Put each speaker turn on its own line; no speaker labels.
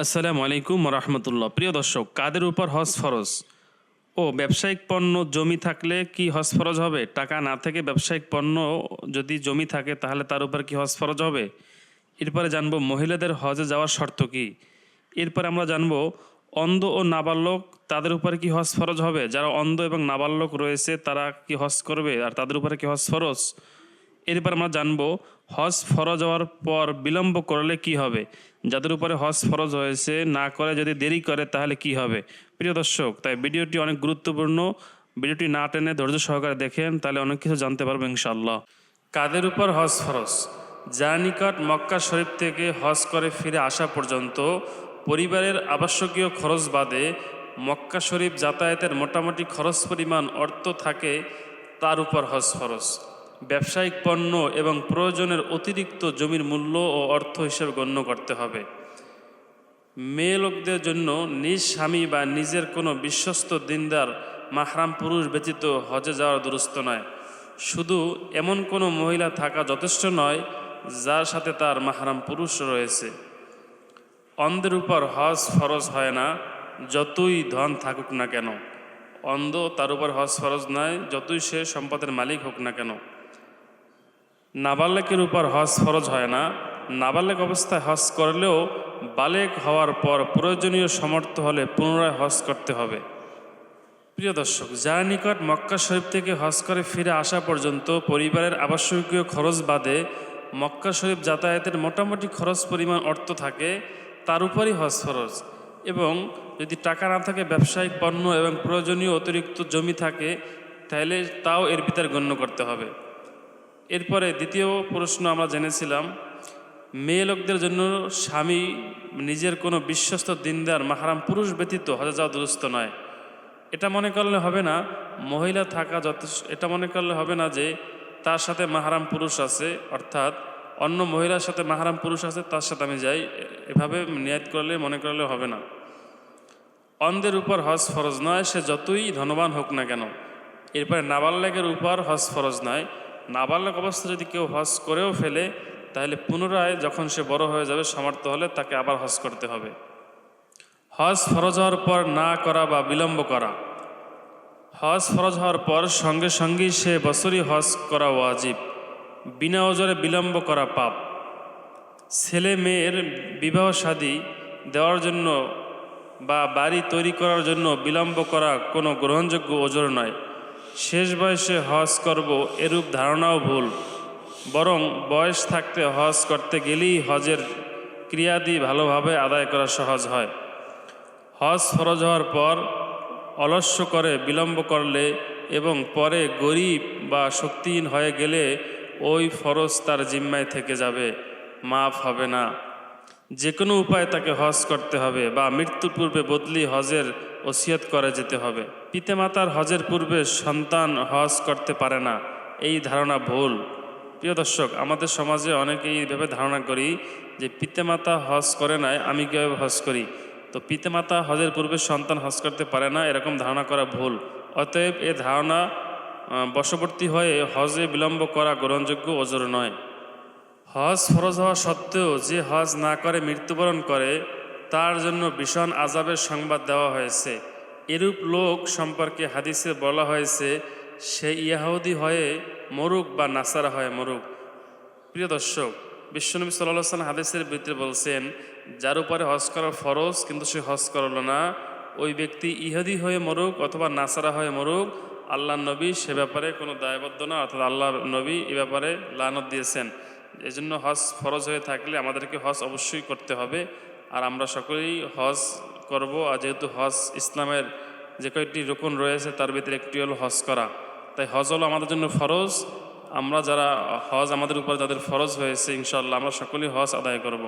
আসসালামু আলাইকুম রহমতুল্লাহ প্রিয় দর্শক, কাদের উপর হজ ফরজ? ও, ব্যবসায়িক পণ্য, জমি থাকলে কি হজ ফরজ হবে? টাকা না থেকে ব্যবসায়িক পণ্য যদি জমি থাকে, তাহলে তার উপর কি হজ ফরজ হবে? এরপরে জানব, মহিলাদের হজে যাওয়ার শর্ত কি? এরপরে আমরা জানব, অন্ধ ও নাবালক তাদের উপরে কি হজ ফরজ হবে? যারা অন্ধ এবং নাবালক রয়েছে, তারা কি হজ করবে? আর তাদের উপরে কি হজ ফরজ? এরপর আমরা জানব হজ ফরজ হওয়ার পর বিলম্ব করলে কি হবে। যাদের উপরে হজ ফরজ হয়েছে, না করে যদি দেরি করে, তাহলে কি হবে? প্রিয় দর্শক, তাই ভিডিওটি অনেক গুরুত্বপূর্ণ। ভিডিওটি না টেনে ধৈর্য সহকারে দেখেন, তাহলে অনেক কিছু জানতে পারব ইনশাল্লাহ কাদের উপর হজ ফরজ? যার নিকট মক্কা শরীফ থেকে হজ করে ফিরে আসা পর্যন্ত পরিবারের আবশ্যকীয় খরচ বাদে মক্কা শরীফ যাতায়াতের মোটামুটি খরচ পরিমাণ অর্থ থাকে, তার উপর হজ ফরজ। ব্যবসায়িক পণ্য এবং প্রয়োজনের অতিরিক্ত জমির মূল্য ও অর্থ হিসেবে গণ্য করতে হবে। মেয়ে লোকদের জন্য নিজ স্বামী বা নিজের কোনো বিশ্বস্ত দিনদার, মাহরাম পুরুষ ব্যতীত হজে যাওয়ার দুরস্ত নয়। শুধু এমন কোনো মহিলা থাকা যথেষ্ট নয়, যার সাথে তার মাহরাম পুরুষ রয়েছে। অন্ধের উপর হজ ফরজ হয় না, যতই ধন থাকুক না কেন। অন্ধ তার উপর হজ ফরজ নয়, যতই সে সম্পদের মালিক হোক না কেন। নাবালেকের উপর হজ ফরজ হয় না। নাবালেক অবস্থায় হজ করলেও বালেক হওয়ার পর প্রয়োজনীয় সমর্থ হলে পুনরায় হজ করতে হবে। প্রিয় দর্শক, যার নিকট মক্কা শরীফ থেকে হজ করে ফিরে আসা পর্যন্ত পরিবারের আবশ্যকীয় খরচ বাদে মক্কা শরীফ যাতায়াতের মোটামুটি খরচ পরিমাণ অর্থ থাকে, তার উপরই হজ ফরজ। এবং যদি টাকা না থাকে, ব্যবসায়িক পণ্য এবং প্রয়োজনীয় অতিরিক্ত জমি থাকে, তাহলে তাও এর ভিতরে গণ্য করতে হবে। এরপরে দ্বিতীয় প্রশ্ন আমরা জেনেছিলাম, মেয়ে লোকদের জন্য স্বামী নিজের কোনো বিশ্বস্ত দিনদার, মাহারাম পুরুষ ব্যতীত হজে যাওয়া দুরস্ত নয়। এটা মনে করলে হবে না, মহিলা থাকা যথেষ্ট, এটা মনে করলে হবে না যে তার সাথে মাহারাম পুরুষ আছে, অর্থাৎ অন্য মহিলার সাথে মাহারাম পুরুষ আছে, তার সাথে আমি যাই, এভাবে নিয়াত করলে মনে করলে হবে না। অন্ধের উপর হজ ফরজ নয়, সে যতই ধনবান হোক না কেন, এরপরে নাবালকের উপর হজ ফরজ নয় নাবালক অবস্থা যদি কেউ হজ করেও ফেলে, তাহলে পুনরায় যখন সে বড় হয়ে যাবে, সামর্থ্য হলে তাকে আবার হজ করতে হবে। হজ ফরজ হওয়ার পর না করা বা বিলম্ব করা। হজ ফরজ হওয়ার পর সঙ্গে সঙ্গেই সে বছরই হজ করা ওয়াজিব, বিনা ওজরে বিলম্ব করা পাপ। ছেলে মেয়ের বিবাহ শাদী দেওয়ার জন্য বা বাড়ি তৈরি করার জন্য বিলম্ব করা কোনো গ্রহণযোগ্য ওজোর নয়। শেষ বয়সে হজ করব এরূপ ধারণাও ভুল। বরং বয়স থাকতে হজ করতে গেলেই হজের ক্রিয়াদি ভালোভাবে আদায় করা সহজ হয়। হজ ফরজ হওয়ার পর অলস্য করে বিলম্ব করলে এবং পরে গরিব বা শক্তিহীন হয়ে গেলে ওই ফরজ তার জিম্মায় থেকে যাবে, মাফ হবে না। যে কোনো উপায় তাকে হজ করতে হবে বা মৃত্যুর পূর্বে বদলি হজের ওসিয়ত করে যেতে হবে। পিতামাতার হজের পূর্বে সন্তান হজ করতে পারে না। এই ধারণা ভুল। প্রিয় দর্শক, আমাদের সমাজে অনেকেই এইভাবে ধারণা করি যে পিতামাতা হজ করে নাই, আমি কীভাবে হজ করি? তো পিতামাতা হজের পূর্বে সন্তান হজ করতে পারে না, এরকম ধারণা করা ভুল। অতএব এ ধারণা বশবর্তী হয়ে হজে বিলম্ব করা গ্রহণযোগ্য ওজোর নয়। হজ ফরজ হওয়া সত্ত্বেও যে হজ না করে মৃত্যুবরণ করে তার জন্য ভীষণ আজাবের সংবাদ দেওয়া হয়েছে। এরূপ লোক সম্পর্কে হাদিসে বলা হয়েছে, সে ইয়াহুদি হয়ে মরুক বা নাসারা হয়ে মরুক। প্রিয় দর্শক বিশ্বনবী সাল্লাহ সাল্লাম হাদিসের ভিতরে বলছেন, যার উপরে হজ করা ফরজ, কিন্তু সে হজ করল না। ওই ব্যক্তি ইহাদি হয়ে মরুক অথবা নাসারা হয়ে মরুক আল্লাহ নবী সে ব্যাপারে কোনো দায়বদ্ধ না অর্থাৎ আল্লাহ নবী এ ব্যাপারে লানত দিয়েছেন। এজন্য জন্য হজ ফরজ হয়ে থাকলে আমাদেরকে হজ অবশ্যই করতে হবে। আর আমরা সকলেই হজ করব। আর যেহেতু হজ ইসলামের যে কয়েকটি রোকন রয়েছে, তার ভিতরে একটি হল হজ করা। তাই হজ হলো আমাদের জন্য ফরজ। আমরা যারা হজ আমাদের উপর যাদের ফরজ হয়েছে ইনশাল্লাহ আমরা সকলেই হজ আদায় করব।